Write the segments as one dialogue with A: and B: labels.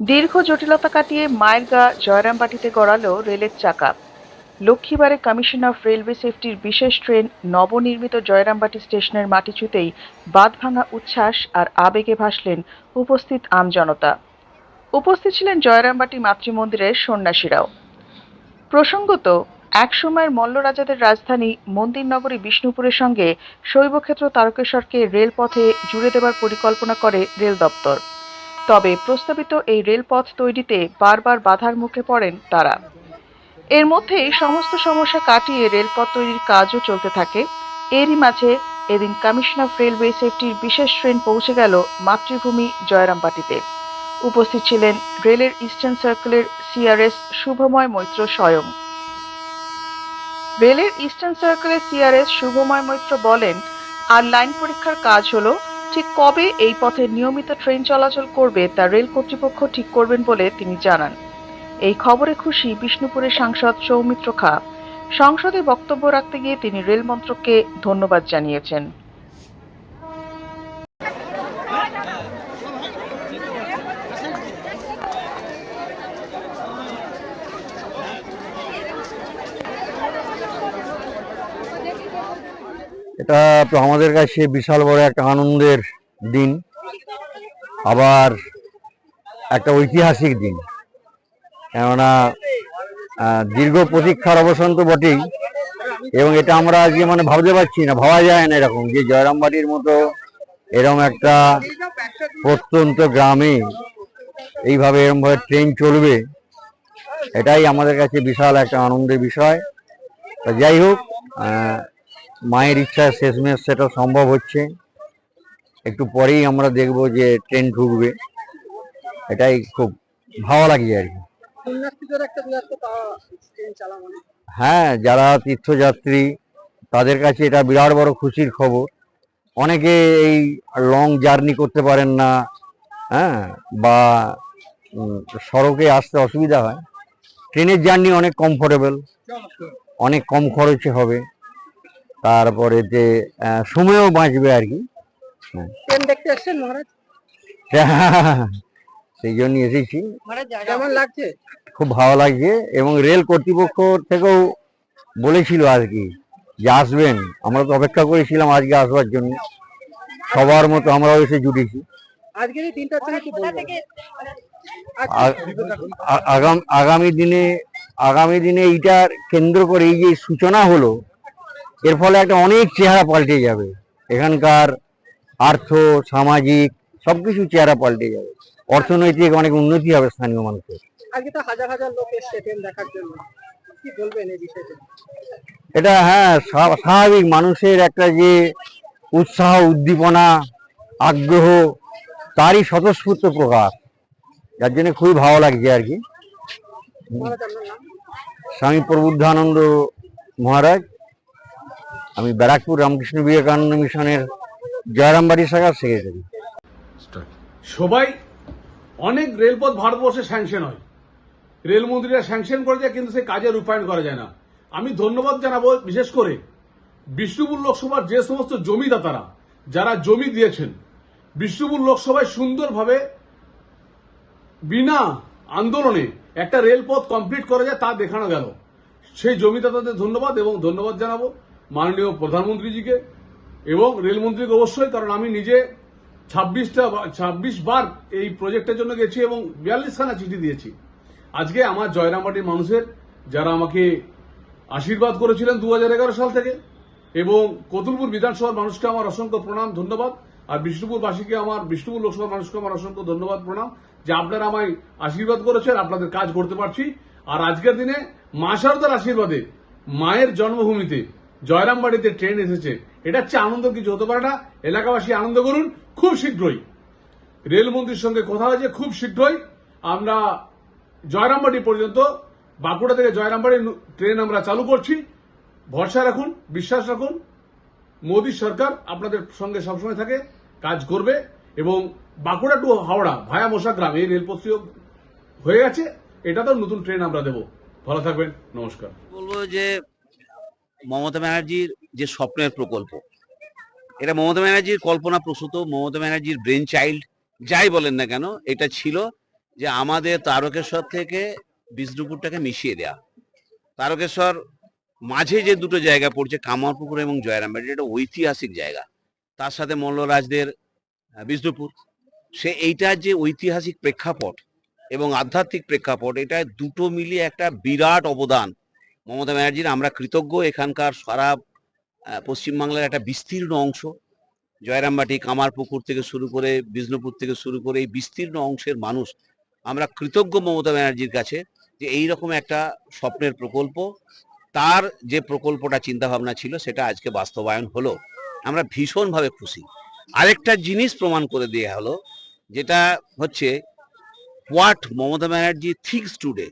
A: দীর্ঘ জটিলতা কাটিয়ে মায়ের গা জয়রামবাটিতে গড়ালো রেলের চাকা। লক্ষ্মীবারে কমিশন অফ রেলওয়ে সেফটির বিশেষ ট্রেন নবনির্মিত জয়রামবাটি স্টেশনের মাটি ছুঁতেই বাঁধভাঙা উচ্ছ্বাস আর আবেগে ভাসলেন উপস্থিত আমজনতা উপস্থিত ছিলেন জয়রামবাটি মাতৃমন্দিরের সন্ন্যাসীরাও। প্রসঙ্গত, একসময়ের মল্লরাজাদের রাজধানী মন্দিরনগরী বিষ্ণুপুরের সঙ্গে শৈবক্ষেত্র তারকেশ্বরকে রেলপথে জুড়ে দেবার পরিকল্পনা করে রেল দপ্তর। তবে প্রস্তাবিত এই রেলপথ তৈরিতে বারবার বাধার মুখে পড়েন তারা। এর মধ্যেই সমস্ত সমস্যা কাটিয়ে রেলপথ তৈরির কাজও চলতে থাকে। এরই মাঝে এদিন কমিশন অফ রেলওয়ে সেফটির বিশেষ ট্রেন পৌঁছে গেল মাতৃভূমি জয়রামবাটিতে। উপস্থিত ছিলেন রেলের ইস্টার্ন সার্কেলের সিআরএস শুভময় মৈত্র স্বয়ং। রেলের ইস্টার্ন সার্কেলের সিআরএস শুভময় মৈত্র বলেন, আর লাইন পরীক্ষার কাজ হলো ঠিক কবে এই পথে নিয়মিত ট্রেন চলাচল করবে তা রেল কর্তৃপক্ষ ঠিক করবেন বলে তিনি জানান। এই খবরে খুশি বিষ্ণুপুরের সাংসদ সৌমিত্র খা। সংসদে বক্তব্য রাখতে গিয়ে তিনি রেল মন্ত্রককে ধন্যবাদ জানিয়েছেন।
B: এটা তো আমাদের কাছে বিশাল বড় একটা আনন্দের দিন। আবার একটা ঐতিহাসিক দিন। কেননা দীর্ঘ প্রতীক্ষার অবসান তো বটেই। এবং এটা আমরা আজকে মানে ভাবতে পারছি না, ভাবা যায় না এরকম যে জয়রামবাটির মতো এরকম একটা প্রত্যন্ত গ্রামে এইভাবে এরমভাবে ট্রেন চলবে, এটাই আমাদের কাছে বিশাল একটা আনন্দের বিষয়। তা যাই হোক মায়ের ইচ্ছা শেষমেশ সেটা সম্ভব হচ্ছে। একটু পরেই আমরা দেখব যে ট্রেন ঢুকবে। এটাই খুব ভালো লাগে আর কি। হ্যাঁ যারা তীর্থযাত্রী তাদের কাছে এটা বিরাট বড় খুশির খবর। অনেকে এই লং জার্নি করতে পারেন না হ্যাঁ বা সড়কে আসতে অসুবিধা হয়। ট্রেনের জার্নি অনেক কমফোর্টেবল অনেক কম খরচে হবে। তারপরে যে সময়ও বাঁচবে আর কি।
C: ট্রেন দেখতে মহারাজ?
B: সেই জন্য এসেছি।
C: কেমন লাগছে?
B: খুব ভালো লাগছে এবং রেল কর্তৃপক্ষ থেকেও বলেছিল আর কি যে আসবেন। আমরা তো অপেক্ষা করেছিলাম আজকে আসবার জন্য। সবার মতো আমরাও এসে জুটেছি। আগামী দিনে আগামী দিনে এইটার কেন্দ্র করে এই যে সূচনা হলো এর ফলে একটা অনেক চেহারা পাল্টে যাবে। এখানকার আর্থ সামাজিক সবকিছু চেহারা পাল্টে যাবে। অর্থনৈতিক অনেক উন্নতি হবে স্থানীয় মানুষের।
C: আজকে তো হাজার হাজার লোক এসছে ট্রেন দেখার জন্য। কি বলবেন এই বিষয়টা?
B: এটা হ্যাঁ স্বাভাবিক। মানুষের একটা যে উৎসাহ উদ্দীপনা আগ্রহ তারই স্বতঃস্ফূর্ত প্রকাশ। যার জন্য খুবই ভালো লাগছে আর কি। স্বামী প্রবুদ্ধানন্দ মহারাজ। আমি ব্যারাকপুর রামকৃষ্ণ বিবেকানন্দ মিশনের জয়রামবাড়ি শাখার সেক্রেটারি
D: সবাই অনেক রেলপথ ভারতবর্ষে স্যাংশন হয়। রেলমন্ত্রীরা স্যাংশন করে যায় কিন্তু সেই কাজে রূপায়ণ করা যায় না। আমি ধন্যবাদ জানাব বিশেষ করে বিষ্ণুপুর লোকসভার যে সমস্ত জমিদাতারা যারা জমি দিয়েছেন, বিষ্ণুপুর লোকসভায় সুন্দরভাবে বিনা আন্দোলনে একটা রেলপথ কমপ্লিট করা যায় তা দেখানো গেল। সেই জমিদাতাদের ধন্যবাদ এবং ধন্যবাদ জানাব। মাননীয় প্রধানমন্ত্রীজিকে এবং রেলমন্ত্রীকে অবশ্যই, কারণ আমি নিজে ছাব্বিশটা ছাব্বিশ বার এই প্রজেক্টের জন্য গেছি এবং বিয়াল্লিশ খানা চিঠি দিয়েছি। আজকে আমার জয়রামবাটির মানুষের যারা আমাকে আশীর্বাদ করেছিলেন দু হাজার এগারো সাল থেকে, এবং কতুলপুর বিধানসভার মানুষকে আমার অসংখ্য প্রণাম, ধন্যবাদ। আর বিষ্ণুপুরবাসীকে আমার, বিষ্ণুপুর লোকসভার মানুষকে আমার অসংখ্য ধন্যবাদ, প্রণাম। যে আপনারা আমায় আশীর্বাদ করেছেন, আপনাদের কাজ করতে পারছি। আর আজকের দিনে মা শারদার আশীর্বাদে, মায়ের জন্মভূমিতে জয়রামবাড়িতে ট্রেন এসেছে। এটা হচ্ছে আনন্দ কিছু হতে পারে না এলাকাবাসী আনন্দ করুন, খুব শীঘ্রই। রেলমন্ত্রীর সঙ্গে কথা হয়েছে, খুব শীঘ্রই। আমরা জয়রামবাড়ি পর্যন্ত, বাঁকুড়া থেকে জয়রামবাড়ি ট্রেন আমরা চালু করছি। ভরসা রাখুন, বিশ্বাস রাখুন। মোদী সরকার আপনাদের সঙ্গে সবসময় থাকে, কাজ করবে। এবং বাঁকুড়া টু হাওড়া, ভায়া মোশাগ্রাম এই রেলপথটিও হয়ে গেছে। এটা তো নতুন ট্রেন আমরা দেব। ভালো থাকবেন, নমস্কার।
E: বলব যে মমতা ব্যানার্জির যে স্বপ্নের প্রকল্প, এটা মমতা ব্যানার্জির কল্পনা প্রসূত, মমতা ব্যানার্জির ব্রেন চাইল্ড যাই বলেন না কেন, এটা ছিল যে আমাদের তারকেশ্বর থেকে বিষ্ণুপুরটাকে মিশিয়ে দেয়া। তারকেশ্বর মাঝে যে দুটো জায়গা পড়ছে, কামারপুকুর এবং জয়রামবাটি এটা ঐতিহাসিক জায়গা। তার সাথে মল্লরাজদের বিষ্ণুপুর। সে এইটার যে ঐতিহাসিক প্রেক্ষাপট এবং আধ্যাত্মিক প্রেক্ষাপট, এটা দুটো মিলিয়ে একটা বিরাট অবদান মমতা ব্যানার্জির আমরা কৃতজ্ঞ। এখানকার সারা পশ্চিমবাংলার একটা বিস্তীর্ণ অংশ, জয়রামবাটি, কামারপুকুর থেকে শুরু করে বিষ্ণুপুর থেকে শুরু করে এই বিস্তীর্ণ অংশের মানুষ, আমরা কৃতজ্ঞ মমতা ব্যানার্জির কাছে যে এই রকম একটা স্বপ্নের প্রকল্প, তার যে প্রকল্পটা চিন্তা ভাবনা ছিল সেটা আজকে বাস্তবায়ন হলো। আমরা ভীষণভাবে খুশি। আরেকটা জিনিস প্রমাণ করে দেওয়া হলো, যেটা হচ্ছে what Mamata Banerjee thinks today,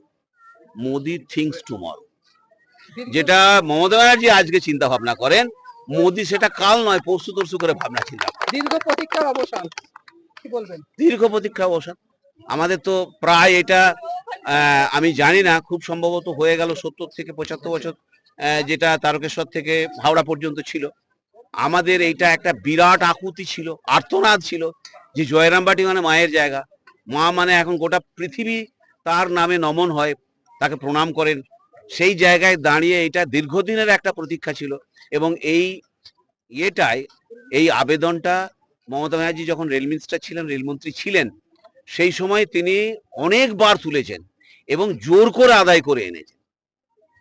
E: Modi thinks tomorrow. যেটা মমতা ব্যানার্জি আজকে চিন্তা ভাবনা করেন মোদি সেটা কাল নয় পরশু তরশু করে ভাবনা চিন্তা
C: দীর্ঘ প্রতীক্ষার অবসান কি বলবেন?
E: দীর্ঘ প্রতীক্ষা অবসান। আমাদের তো প্রায় এটা আমি জানি না খুব সম্ভবত হয়ে গেল সত্তর থেকে পঁচাত্তর বছর যেটা তারকেশ্বর থেকে হাওড়া পর্যন্ত ছিল। আমাদের এইটা একটা বিরাট আকুতি ছিল আর্তনাদ ছিল যে জয়রামবাটি মানে মায়ের জায়গা। মা মানে এখন গোটা পৃথিবী তার নামে নমন হয় তাকে প্রণাম করেন। সেই জায়গায় দাঁড়িয়ে এটা দীর্ঘদিনের একটা প্রতীক্ষা ছিল এবং এই ইয়েটাই এই আবেদনটা মমতা ব্যানার্জি যখন রেল মিনিস্টার ছিলেন রেলমন্ত্রী ছিলেন, সেই সময় তিনি অনেকবার তুলেছেন এবং জোর করে আদায় করে এনেছেন।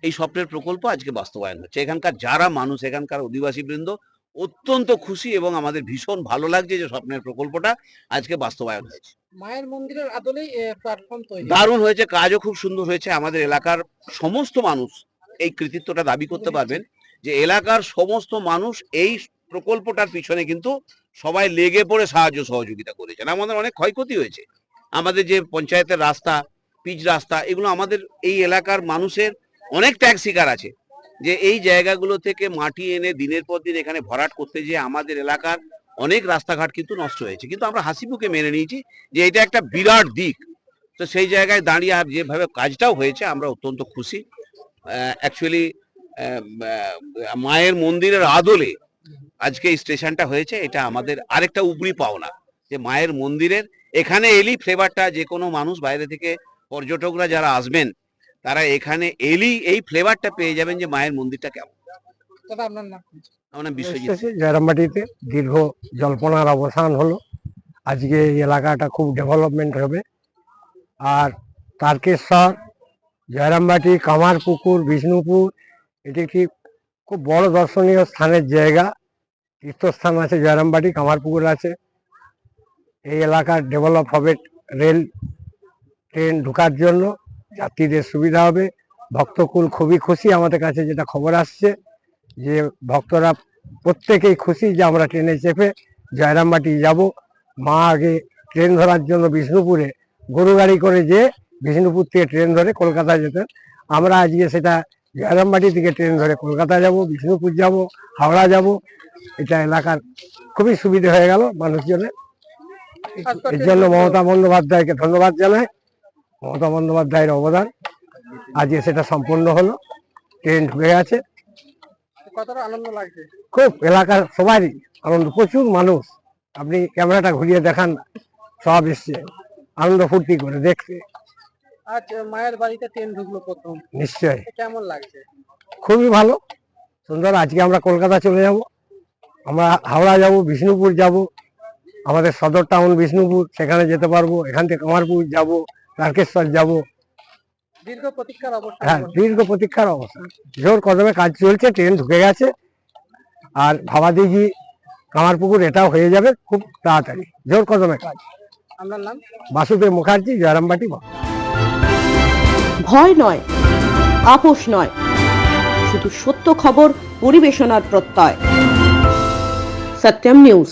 E: এই স্বপ্নের প্রকল্প আজকে বাস্তবায়ন হচ্ছে। এখানকার যারা মানুষ, এখানকার অধিবাসী বৃন্দ অত্যন্ত খুশি এবং আমাদের ভীষণ ভালো লাগছে যে স্বপ্নের প্রকল্পটা আজকে বাস্তবায়ন হয়েছে।
C: মায়ের মন্দিরের আদলেই প্ল্যাটফর্ম তৈরি।
E: দারুণ হয়েছে, কাজও খুব সুন্দর হয়েছে। আমাদের এলাকার সমস্ত মানুষ এই কৃতিত্বটা দাবি করতে পারবেন যে এলাকার সমস্ত মানুষ এই প্রকল্পটার পিছনে কিন্তু সবাই লেগে পড়ে সাহায্য সহযোগিতা করেছেন। আমাদের অনেক ক্ষয়ক্ষতি হয়েছে। আমাদের যে পঞ্চায়েতের রাস্তা, পিচ রাস্তা, এগুলো আমাদের এই এলাকার মানুষের অনেক ত্যাগ শিকার আছে। যে এই জায়গাগুলো থেকে মাটি এনে দিনের পর দিন এখানে ভরাট করতে যেয়ে আমাদের এলাকার অনেক রাস্তাঘাট কিন্তু নষ্ট হয়েছে। কিন্তু আমরা হাসিমুখে মেনে নিয়েছি যে এটা একটা বিরাট দিক। তো সেই জায়গায় দাঁড়িয়ে আর যেভাবে কাজটাও হয়েছে, আমরা অত্যন্ত খুশি। অ্যাকচুয়ালি মায়ের মন্দিরের আদলে আজকে এই স্টেশনটা হয়েছে। এটা আমাদের আরেকটা উপরি পাওনা যে মায়ের মন্দিরের এখানে এলি ফ্লেভারটা যে কোনো মানুষ বাইরে থেকে পর্যটকরা যারা আসবেন, তারা এখানে এলি এই ফ্লেভারটা পেয়ে যাবেন যে মায়ের মন্দিরটা কেমন।
C: আপনার
E: আমার নাম বিশ্বজিৎ
F: জয়রামবাটিতে। দীর্ঘ জল্পনার অবসান হলো। আজকে এই এলাকাটা খুব ডেভেলপমেন্ট হবে। আর তারকেশ্বর জয়রামবাটি কামারপুকুর বিষ্ণুপুর এটি একটি খুব বড় দর্শনীয় স্থানের জায়গা। তীর্থস্থান আছে জয়রামবাটি কামারপুকুর আছে। এই এলাকার ডেভেলপ হবে রেল ট্রেন ঢোকার জন্য। যাত্রীদের সুবিধা হবে। ভক্তকুল খুবই খুশি। আমাদের কাছে যেটা খবর আসছে যে ভক্তরা প্রত্যেকেই খুশি যে আমরা ট্রেনে চেপে জয়রামবাটি যাব। মা আগে ট্রেন ধরার জন্য বিষ্ণুপুরে গরু গাড়ি করে যে বিষ্ণুপুর থেকে ট্রেন ধরে কলকাতা যেতেন। আমরা আজকে সেটা জয়রামবাটি থেকে ট্রেন ধরে কলকাতা যাব, বিষ্ণুপুর যাব, হাওড়া যাব। এটা এলাকার খুবই সুবিধা হয়ে গেল মানুষজনের। এর জন্য মমতা বন্দ্যোপাধ্যায়কে ধন্যবাদ জানাই। মমতা বন্দ্যোপাধ্যায়ের অবদান আজকে সেটা সম্পূর্ণ হলো। ট্রেন ঢুকে গেছে।
C: কতটা আনন্দ লাগছে।
F: খুব এলাকার সবারই আনন্দ প্রচুর মানুষ। আপনি ক্যামেরাটা ঘুরিয়ে দেখান সব এসছে। আনন্দ ফুর্তি করে দেখছে।
C: আজ মায়ের বাড়িতে ট্রেন ঢুকলো প্রথম।
F: নিশ্চয়
C: কেমন লাগছে?
F: খুবই ভালো। সুন্দর আজকে আমরা কলকাতা চলে যাব। আমরা হাওড়া যাব বিষ্ণুপুর যাব। আমাদের সদর টাউন বিষ্ণুপুর সেখানে যেতে পারব। এখান থেকে কামারপুর যাব তারকেশ্বর যাব।
C: দীর্ঘ প্রতীক্ষার অবসান
F: হ্যাঁ দীর্ঘ প্রতীক্ষার অবস্থা। জোর কদমে কাজ চলছে ট্রেন ঢুকে গেছে। আর ভাবাদিঘি কামারপুকুর এটাও হয়ে যাবে খুব তাড়াতাড়ি। জোর কদমে কাজ।
C: আপনার নাম?
F: বাসুদেব মুখার্জি জয়রামবাটি
G: ভয় নয় আপোষ নয়। শুধু সত্য খবর পরিবেশনার প্রত্যয়। সত্যম নিউজ।